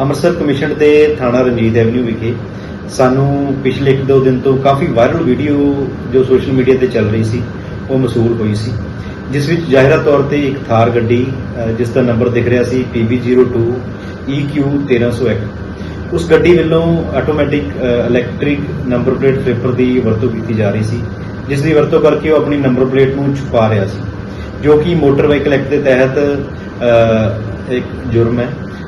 Amritsar commission ਦੇ ਥਾਣਾ Ranjit avenue ਵਿਖੇ ਸਾਨੂੰ ਪਿਛਲੇ ਇੱਕ ਦੋ ਦਿਨ ਤੋਂ ਕਾਫੀ ਵਾਇਰਲ ਵੀਡੀਓ ਜੋ ਸੋਸ਼ਲ ਮੀਡੀਆ ਤੇ ਚੱਲ ਰਹੀ ਸੀ, ਉਹ ਮਸੂਲ ਹੋਈ ਸੀ, ਜਿਸ ਵਿੱਚ ਜ਼ਾਹਿਰਾ ਤੌਰ ਤੇ ਇੱਕ ਥਾਰ ਗੱਡੀ ਜਿਸ ਦਾ ਨੰਬਰ ਦਿਖ ਰਿਹਾ ਸੀ PB02 EQ 1301 ਉਸ ਗੱਡੀ ਵੱਲੋਂ automatic electric number plate flipper ਦੀ ਵਰਤੋਂ ਕੀਤੀ ਜਾ ਰਹੀ ਸੀ, ਜਿਸ ਦੀ ਵਰਤੋਂ ਕਰਕੇ ਉਹ ਆਪਣੀ ਨੰਬਰ ਪਲੇਟ ਨੂੰ ਛੁਪਾ ਰਿਹਾ ਸੀ, ਜੋ ਕਿ ਮੋਟਰ ਵਹੀਕਲ ਐਕਟ ਦੇ ਤਹਿਤ ਇੱਕ ਜੁਰਮ ਹੈ।